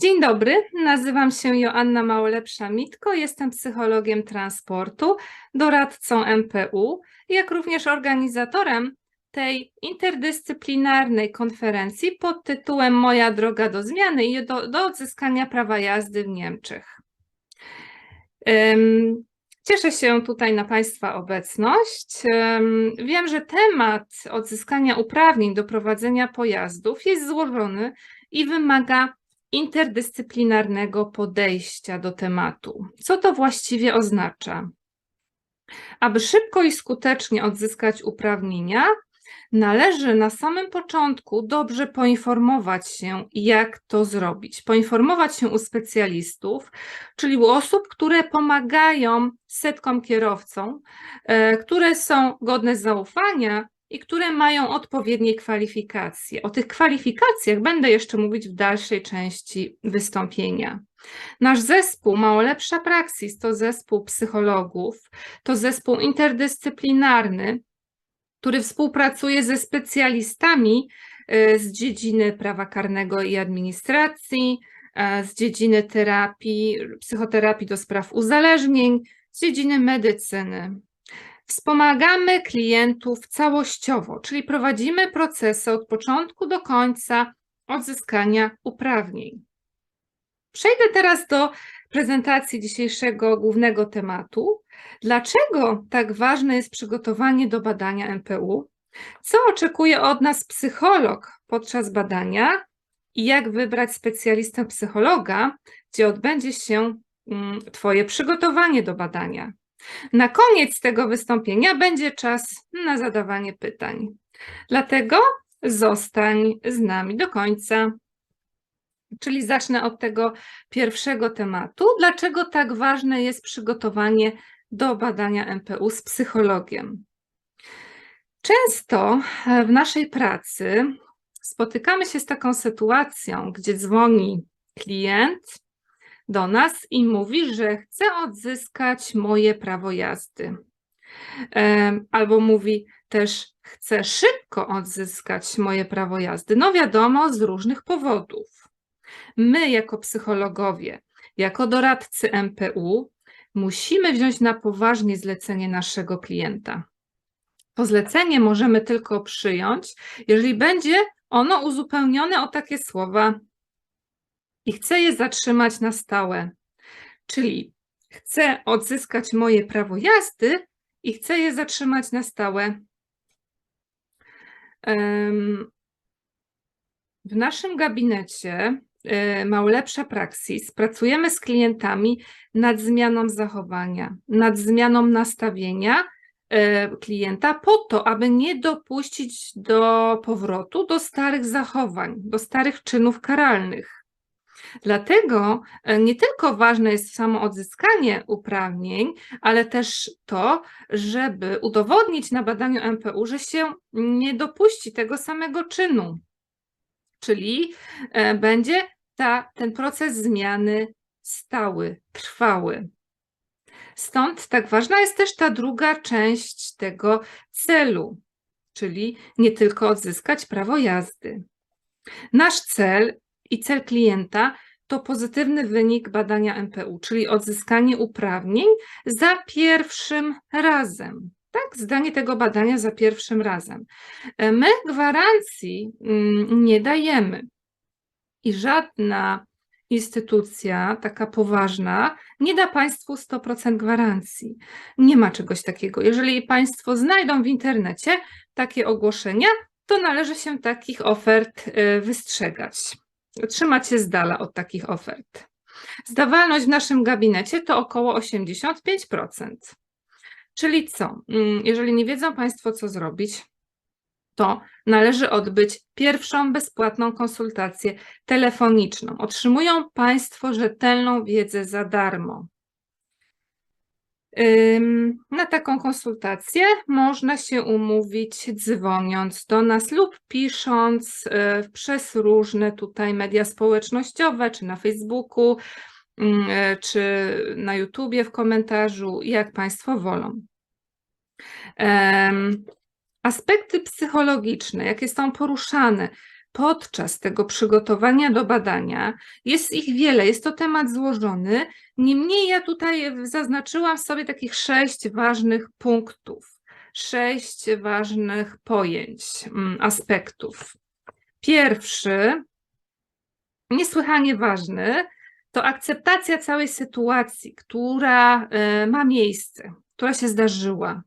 Dzień dobry, nazywam się Joanna Małolepsza-Mitko, jestem psychologiem transportu, doradcą MPU, jak również organizatorem tej interdyscyplinarnej konferencji pod tytułem Moja droga do zmiany i do, do odzyskania prawa jazdy w Niemczech. Em, Cieszę się tutaj na Państwa obecność. Em, Wiem, że temat odzyskania uprawnień do prowadzenia pojazdów jest złożony i wymaga interdyscyplinarnego podejścia do tematu. Co to właściwie oznacza? Aby szybko i skutecznie odzyskać uprawnienia, należy na samym początku dobrze poinformować się, jak to zrobić. Poinformować się u specjalistów, czyli u osób, które pomagają setkom kierowcom, e, które są godne zaufania i które mają odpowiednie kwalifikacje. O tych kwalifikacjach będę jeszcze mówić w dalszej części wystąpienia. Nasz zespół Małolepsza Praksis to zespół psychologów, to zespół interdyscyplinarny, który współpracuje ze specjalistami e, z dziedziny prawa karnego i administracji, e, z dziedziny terapii, psychoterapii do spraw uzależnień, z dziedziny medycyny. Wspomagamy klientów całościowo, czyli prowadzimy procesy od początku do końca odzyskania uprawnień. Przejdę teraz do prezentacji dzisiejszego głównego tematu. Dlaczego tak ważne jest przygotowanie do badania MPU? Co oczekuje od nas psycholog podczas badania i jak wybrać specjalistę psychologa, gdzie odbędzie się mm, Twoje przygotowanie do badania? Na koniec tego wystąpienia będzie czas na zadawanie pytań. Dlatego zostań z nami do końca. Czyli zacznę od tego pierwszego tematu. Dlaczego tak ważne jest przygotowanie do badania MPU z psychologiem? Często w naszej pracy spotykamy się z taką sytuacją, gdzie dzwoni klient do nas i mówi, że chce odzyskać moje prawo jazdy. Albo mówi też, chcę szybko odzyskać moje prawo jazdy. No wiadomo, z różnych powodów. My, jako psychologowie, jako doradcy MPU, musimy wziąć na poważnie zlecenie naszego klienta. To zlecenie możemy tylko przyjąć, jeżeli będzie ono uzupełnione o takie słowa i chcę je zatrzymać na stałe. Czyli chcę odzyskać moje prawo jazdy i chcę je zatrzymać na stałe. W naszym gabinecie e, Małolepsza Praksis pracujemy z klientami nad zmianą zachowania, nad zmianą nastawienia e, klienta po to, aby nie dopuścić do powrotu do starych zachowań, do starych czynów karalnych. Dlatego e, nie tylko ważne jest samo odzyskanie uprawnień, ale też to, żeby udowodnić na badaniu MPU, że się nie dopuści tego samego czynu. Czyli e, będzie ta, ten proces zmiany stały, trwały. Stąd tak ważna jest też ta druga część tego celu, czyli nie tylko odzyskać prawo jazdy. Nasz cel i cel klienta to pozytywny wynik badania MPU, czyli odzyskanie uprawnień za pierwszym razem. Tak, zdanie tego badania za pierwszym razem. E, My gwarancji mm, nie dajemy i żadna instytucja taka poważna nie da Państwu 100% gwarancji. Nie ma czegoś takiego. Jeżeli Państwo znajdą w internecie takie ogłoszenia, to należy się takich ofert e, wystrzegać trzymać się z dala od takich ofert. Zdawalność w naszym gabinecie to około 85%. Czyli co? Mm, Jeżeli nie wiedzą Państwo, co zrobić, to należy odbyć pierwszą bezpłatną konsultację telefoniczną. Otrzymują Państwo rzetelną wiedzę za darmo. Na taką konsultację można się umówić dzwoniąc do nas lub pisząc y, przez różne tutaj media społecznościowe, czy na Facebooku, ym, y, czy na YouTubie w komentarzu, jak Państwo wolą. Aspekty psychologiczne, jakie są poruszane podczas tego przygotowania do badania. Jest ich wiele, jest to temat złożony. Niemniej ja tutaj zaznaczyłam sobie takich sześć ważnych punktów, sześć ważnych pojęć, mm, aspektów. Pierwszy, niesłychanie ważny, to akceptacja całej sytuacji, która e, ma miejsce, która się zdarzyła.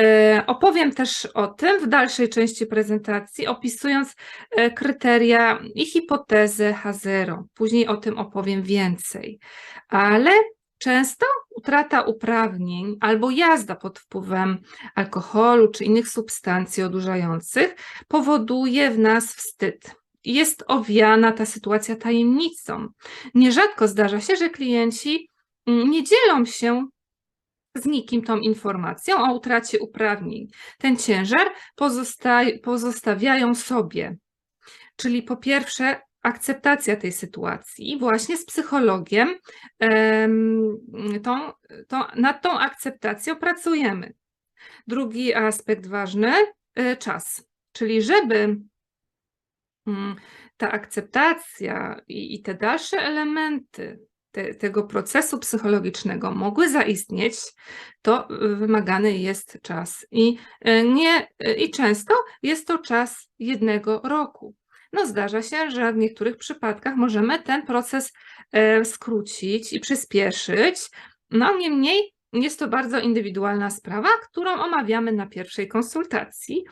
E, opowiem też o tym w dalszej części prezentacji, opisując e, kryteria i hipotezę H0. Później o tym opowiem więcej. Ale często utrata uprawnień albo jazda pod wpływem alkoholu czy innych substancji odurzających powoduje w nas wstyd. Jest owiana ta sytuacja tajemnicą. Nierzadko zdarza się, że klienci mm, nie dzielą się z nikim tą informacją o utracie uprawnień. Ten ciężar pozostawiają sobie. Czyli po pierwsze, akceptacja tej sytuacji właśnie z psychologiem tą, tą, nad tą akceptacją pracujemy. Drugi aspekt ważny, e, czas. Czyli żeby mm, ta akceptacja i, i te dalsze elementy te, tego procesu psychologicznego mogły zaistnieć, to wymagany jest czas. I, e, nie, e, I często jest to czas jednego roku. No, zdarza się, że w niektórych przypadkach możemy ten proces e, skrócić i przyspieszyć. No, niemniej jest to bardzo indywidualna sprawa, którą omawiamy na pierwszej konsultacji.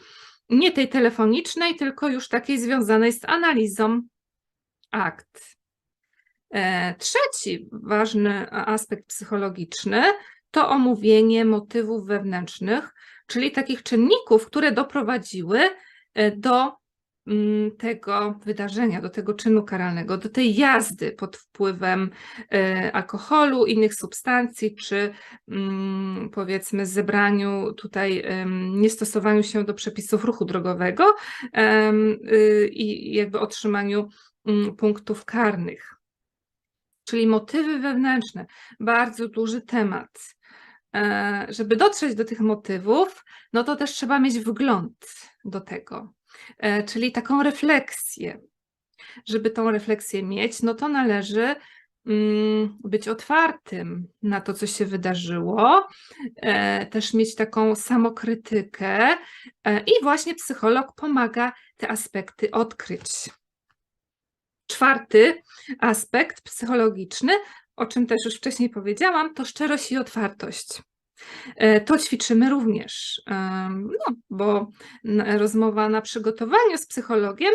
Nie tej telefonicznej, tylko już takiej związanej z analizą akt. E, trzeci ważny aspekt psychologiczny to omówienie motywów wewnętrznych, czyli takich czynników, które doprowadziły e, do mm, tego wydarzenia, do tego czynu karalnego, do tej jazdy pod wpływem e, alkoholu, innych substancji, czy mm, powiedzmy zebraniu tutaj, niestosowaniu się do przepisów ruchu drogowego y, i jakby otrzymaniu mm, punktów karnych czyli motywy wewnętrzne. Bardzo duży temat. E, żeby dotrzeć do tych motywów, no to też trzeba mieć wgląd do tego, e, czyli taką refleksję. Żeby tą refleksję mieć, no to należy mm, być otwartym na to, co się wydarzyło, e, też mieć taką samokrytykę i właśnie psycholog pomaga te aspekty odkryć. Czwarty aspekt psychologiczny, o czym też już wcześniej powiedziałam, to szczerość i otwartość. E, to ćwiczymy również, no, bo rozmowa na przygotowaniu z psychologiem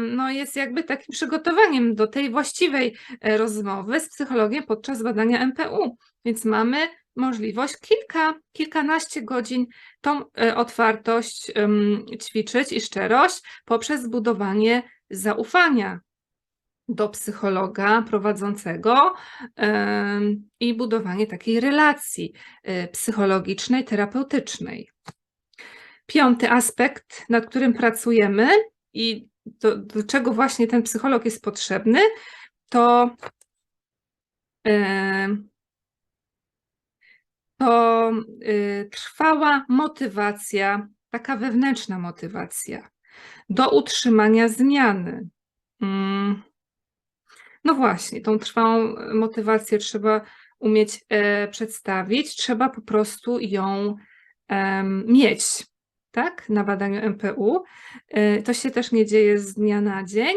no, jest jakby takim przygotowaniem do tej właściwej e, rozmowy z psychologiem podczas badania MPU. Więc mamy możliwość kilka, kilkanaście godzin tą e, otwartość ćwiczyć i szczerość poprzez budowanie zaufania do psychologa prowadzącego i budowanie takiej relacji y, psychologicznej, terapeutycznej. Piąty aspekt, nad którym pracujemy i do, do czego właśnie ten psycholog jest potrzebny, to, to y, trwała motywacja, taka wewnętrzna motywacja do utrzymania zmiany. No właśnie, tą trwałą motywację trzeba umieć e, przedstawić, trzeba po prostu ją e, mieć, tak, na badaniu MPU. E, to się też nie dzieje z dnia na dzień,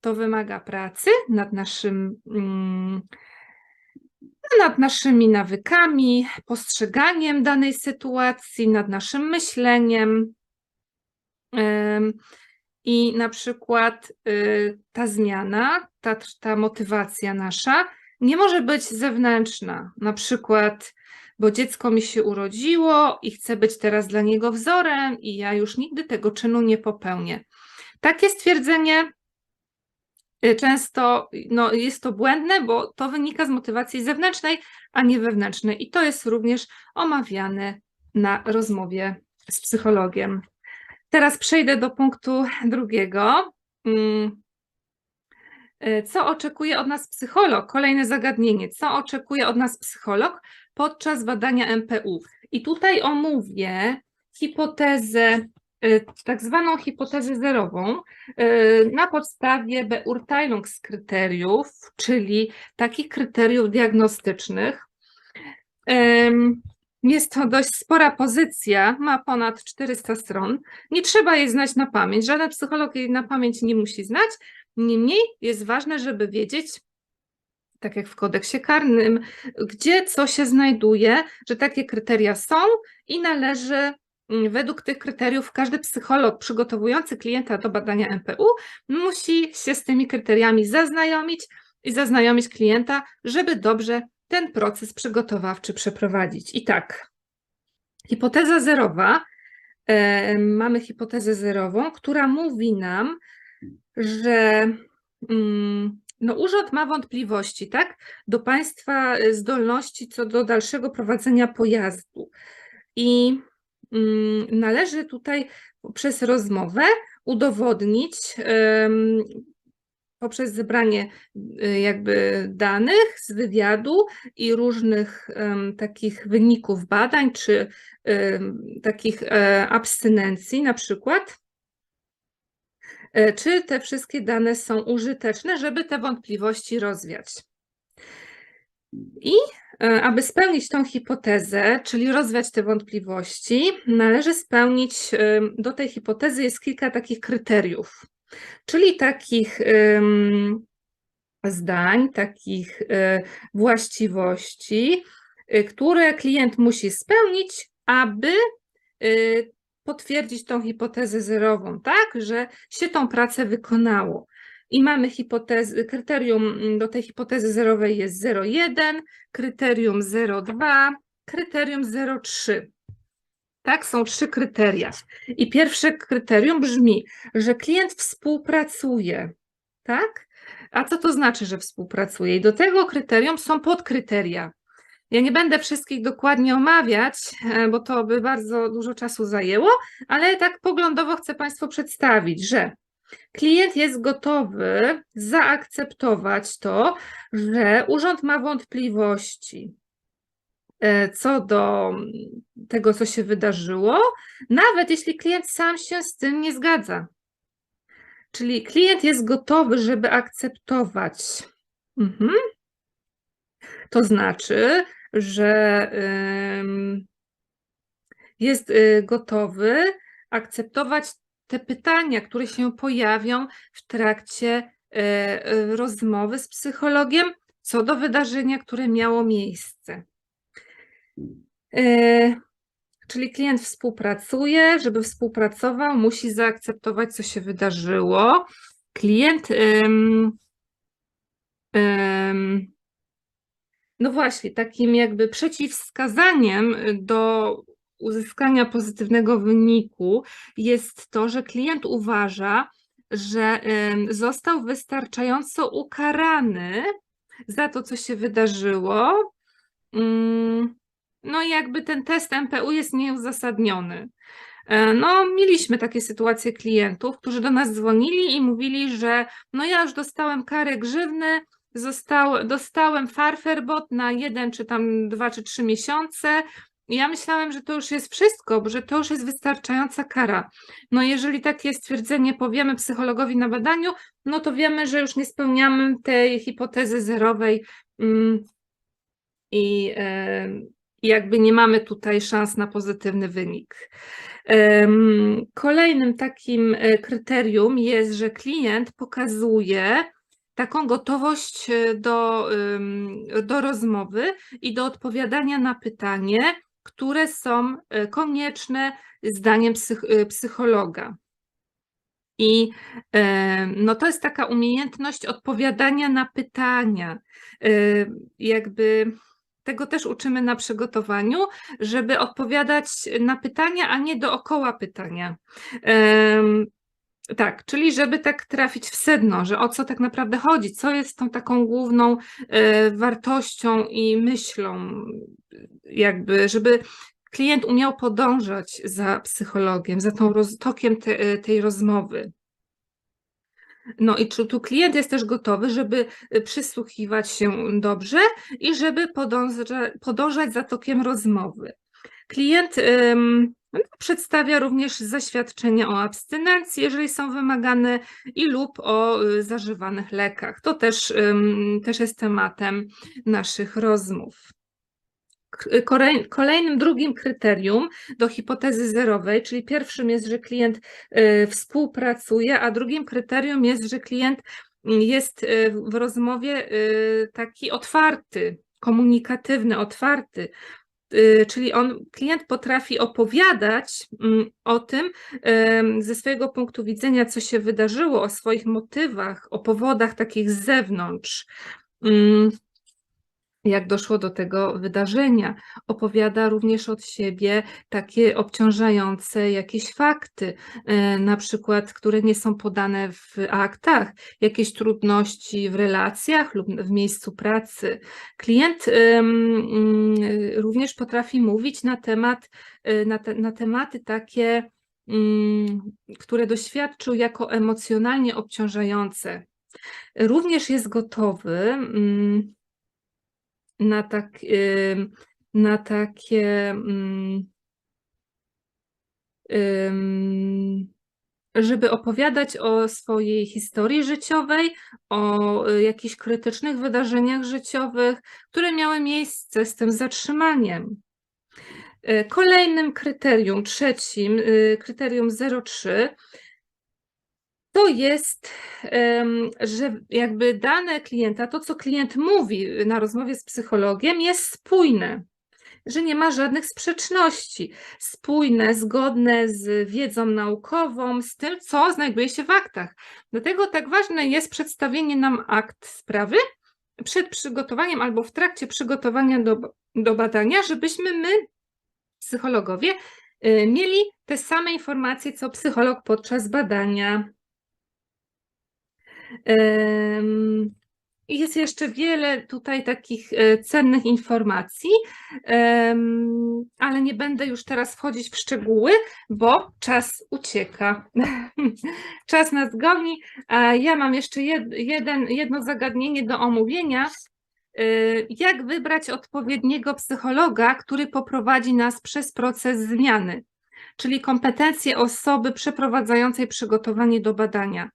to wymaga pracy nad naszym. Mm, nad naszymi nawykami, postrzeganiem danej sytuacji, nad naszym myśleniem. I na przykład y, ta zmiana, ta, ta motywacja nasza nie może być zewnętrzna. Na przykład, bo dziecko mi się urodziło i chcę być teraz dla niego wzorem, i ja już nigdy tego czynu nie popełnię. Takie stwierdzenie y, często no, jest to błędne, bo to wynika z motywacji zewnętrznej, a nie wewnętrznej. I to jest również omawiane na rozmowie z psychologiem. Teraz przejdę do punktu drugiego. Mm. E, co oczekuje od nas psycholog? Kolejne zagadnienie. Co oczekuje od nas psycholog podczas badania MPU? I tutaj omówię hipotezę y, tak zwaną hipotezę zerową y, na podstawie Beurteilungskryteriów, czyli takich kryteriów diagnostycznych. Jest to dość spora pozycja, ma ponad 400 stron. Nie trzeba jej znać na pamięć, żaden psycholog jej na pamięć nie musi znać. Niemniej jest ważne, żeby wiedzieć, tak jak w kodeksie karnym, gdzie co się znajduje, że takie kryteria są i należy mm, według tych kryteriów każdy psycholog przygotowujący klienta do badania MPU musi się z tymi kryteriami zaznajomić i zaznajomić klienta, żeby dobrze ten proces przygotowawczy przeprowadzić. I tak, hipoteza zerowa, e, mamy hipotezę zerową, która mówi nam, że mm, no, urząd ma wątpliwości, tak, do państwa y, zdolności co do dalszego prowadzenia pojazdu. I mm, należy tutaj przez rozmowę udowodnić poprzez zebranie y, jakby danych z wywiadu i różnych em, takich wyników badań, czy em, takich e, abstynencji na przykład, e, czy te wszystkie dane są użyteczne, żeby te wątpliwości rozwiać. I e, aby spełnić tą hipotezę, czyli rozwiać te wątpliwości, należy spełnić, do tej hipotezy jest kilka takich kryteriów, czyli takich zdań, takich e, właściwości, e, które klient musi spełnić, aby e, potwierdzić tą hipotezę zerową, tak, że się tą pracę wykonało. I mamy hipotezę, kryterium mm, do tej hipotezy zerowej jest 0,1, kryterium 0,2, kryterium 0,3. Tak, są trzy kryteria. I pierwsze kryterium brzmi, że klient współpracuje, tak? A co to znaczy, że współpracuje? I do tego kryterium są podkryteria. Ja nie będę wszystkich dokładnie omawiać, e, bo to by bardzo dużo czasu zajęło, ale tak poglądowo chcę Państwu przedstawić, że klient jest gotowy zaakceptować to, że urząd ma wątpliwości e, co do tego, co się wydarzyło, nawet jeśli klient sam się z tym nie zgadza. Czyli klient jest gotowy, żeby akceptować. Mhm. To znaczy, że jest y, gotowy akceptować te pytania, które się pojawią w trakcie y, y, rozmowy z psychologiem co do wydarzenia, które miało miejsce. Czyli klient współpracuje, żeby współpracował, musi zaakceptować, co się wydarzyło. Klient. ym, ym, no właśnie, takim jakby przeciwwskazaniem do uzyskania pozytywnego wyniku jest to, że klient uważa, że został wystarczająco ukarany za to, co się wydarzyło. No i jakby ten test MPU jest nieuzasadniony. E, No, mieliśmy takie sytuacje klientów, którzy do nas dzwonili i mówili, że no ja już dostałem karę grzywny, został, dostałem farferbot na jeden, czy tam dwa, czy trzy miesiące. Ja myślałem, że to już jest wszystko, że to już jest wystarczająca kara. No jeżeli takie stwierdzenie powiemy psychologowi na badaniu, no to wiemy, że już nie spełniamy tej hipotezy zerowej mm, i e, i jakby nie mamy tutaj szans na pozytywny wynik. Kolejnym takim e, kryterium jest, że klient pokazuje taką gotowość e, do, do rozmowy i do odpowiadania na pytanie, które są e, konieczne zdaniem psych, psychologa. I no to jest taka umiejętność odpowiadania na pytania. Jakby tego też uczymy na przygotowaniu, żeby odpowiadać na pytania, a nie dookoła pytania. Em, tak, czyli żeby tak trafić w sedno, że o co tak naprawdę chodzi, co jest tą taką główną e, wartością i myślą, jakby, żeby klient umiał podążać za psychologiem, za tą roz, tokiem te, tej rozmowy. No i czy tu klient jest też gotowy, żeby y, przysłuchiwać się dobrze i żeby podąża, podążać za tokiem rozmowy. Klient ym, Przedstawia również zaświadczenia o abstynencji, jeżeli są wymagane, i lub o y, zażywanych lekach. To też, ym, też jest tematem naszych rozmów. Kolejnym, drugim kryterium do hipotezy zerowej, czyli pierwszym jest, że klient y, współpracuje, a drugim kryterium jest, że klient mm, jest y, w rozmowie y, taki otwarty, komunikatywny, otwarty. Czyli on, klient potrafi opowiadać mm, o tym ze swojego punktu widzenia, co się wydarzyło, o swoich motywach, o powodach takich z zewnątrz. Jak doszło do tego wydarzenia. Opowiada również od siebie takie obciążające jakieś fakty, e, na przykład, które nie są podane w aktach, jakieś trudności w relacjach lub w miejscu pracy. Klient mm, również potrafi mówić na temat, e, na, te, na tematy takie, mm, które doświadczył jako emocjonalnie obciążające. Również jest gotowy mm, na, tak, na takie, żeby opowiadać o swojej historii życiowej, o y, jakichś krytycznych wydarzeniach życiowych, które miały miejsce z tym zatrzymaniem. Y, Kolejnym kryterium, trzecim, y, kryterium 03, to jest, że jakby dane klienta, to co klient mówi na rozmowie z psychologiem, jest spójne, że nie ma żadnych sprzeczności, spójne, zgodne z wiedzą naukową, z tym, co znajduje się w aktach. Dlatego tak ważne jest przedstawienie nam akt sprawy przed przygotowaniem albo w trakcie przygotowania do, do badania, żebyśmy my, psychologowie, y, mieli te same informacje, co psycholog podczas badania. I jest jeszcze wiele tutaj takich e, cennych informacji, ale nie będę już teraz wchodzić w szczegóły, bo czas ucieka. Czas nas goni. Ja mam jeszcze jed, jeden, jedno zagadnienie do omówienia. E, Jak wybrać odpowiedniego psychologa, który poprowadzi nas przez proces zmiany, czyli kompetencje osoby przeprowadzającej przygotowanie do badania.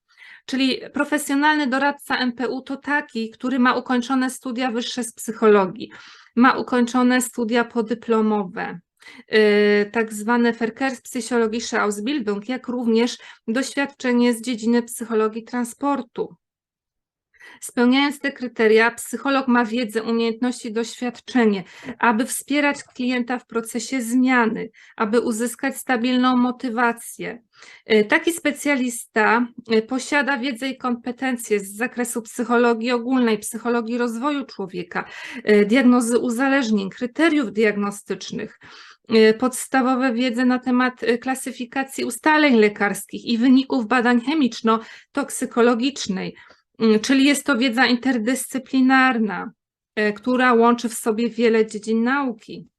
Czyli profesjonalny doradca MPU to taki, który ma ukończone studia wyższe z psychologii, ma ukończone studia podyplomowe, yy, tak zwane Verkehrspsychologische Ausbildung, jak również doświadczenie z dziedziny psychologii transportu. Spełniając te kryteria, psycholog ma wiedzę, umiejętności, doświadczenie, aby wspierać klienta w procesie zmiany, aby uzyskać stabilną motywację. Y, Taki specjalista y, posiada wiedzę i kompetencje z zakresu psychologii ogólnej, psychologii rozwoju człowieka, y, diagnozy uzależnień, kryteriów diagnostycznych podstawowe wiedzę na temat klasyfikacji ustaleń lekarskich i wyników badań chemiczno-toksykologicznej, Czyli jest to wiedza interdyscyplinarna, e, która łączy w sobie wiele dziedzin nauki.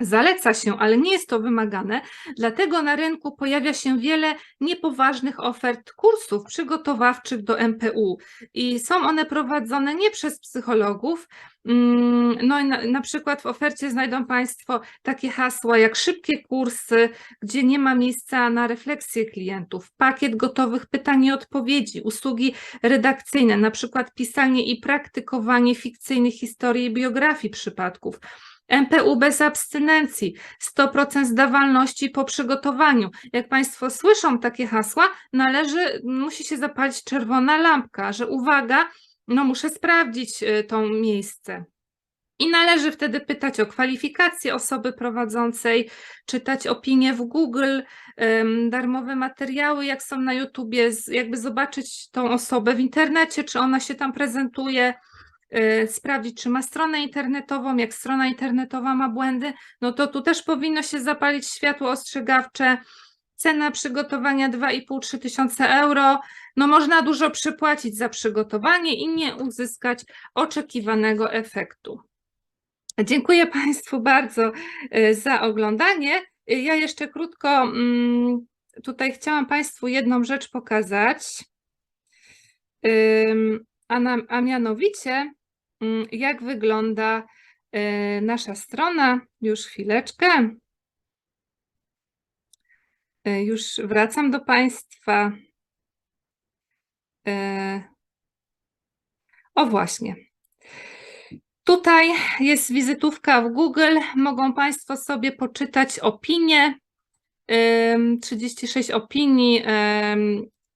Zaleca się, ale nie jest to wymagane, dlatego na rynku pojawia się wiele niepoważnych ofert kursów przygotowawczych do MPU i są one prowadzone nie przez psychologów. mm, No i na, na przykład w ofercie znajdą Państwo takie hasła jak szybkie kursy, gdzie nie ma miejsca na refleksję klientów, pakiet gotowych pytań i odpowiedzi, usługi redakcyjne, na przykład pisanie i praktykowanie fikcyjnych historii i biografii przypadków. MPU bez abstynencji, 100% zdawalności po przygotowaniu. Jak Państwo słyszą takie hasła, należy, musi się zapalić czerwona lampka, że uwaga, no muszę sprawdzić y, to miejsce. I należy wtedy pytać o kwalifikacje osoby prowadzącej, czytać opinie w Google, darmowe materiały, jak są na YouTubie, jakby zobaczyć tą osobę w internecie, czy ona się tam prezentuje, sprawdzić, czy ma stronę internetową, jak strona internetowa ma błędy, no to tu też powinno się zapalić światło ostrzegawcze. Cena przygotowania 2,5-3 tysiące euro. No można dużo przypłacić za przygotowanie i nie uzyskać oczekiwanego efektu. Dziękuję Państwu bardzo y, za oglądanie. Y, Ja jeszcze krótko mm, tutaj chciałam Państwu jedną rzecz pokazać, a, a mianowicie jak wygląda y, nasza strona. Już chwileczkę. E, Już wracam do Państwa. E, O właśnie. Tutaj jest wizytówka w Google. Mogą Państwo sobie poczytać opinie. Ym, 36 opinii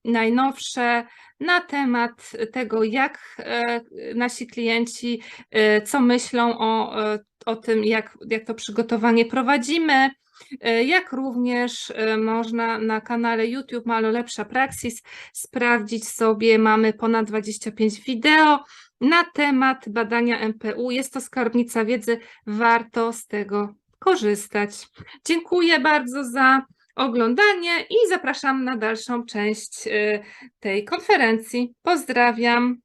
najnowsze na temat tego, jak e, nasi klienci, e, co myślą o, e, o tym, jak, jak to przygotowanie prowadzimy. Jak również można na kanale YouTube Malo Lepsza Praksis sprawdzić sobie, mamy ponad 25 wideo na temat badania MPU. Jest to skarbnica wiedzy, warto z tego korzystać. Dziękuję bardzo za oglądanie i zapraszam na dalszą część e, tej konferencji. Pozdrawiam.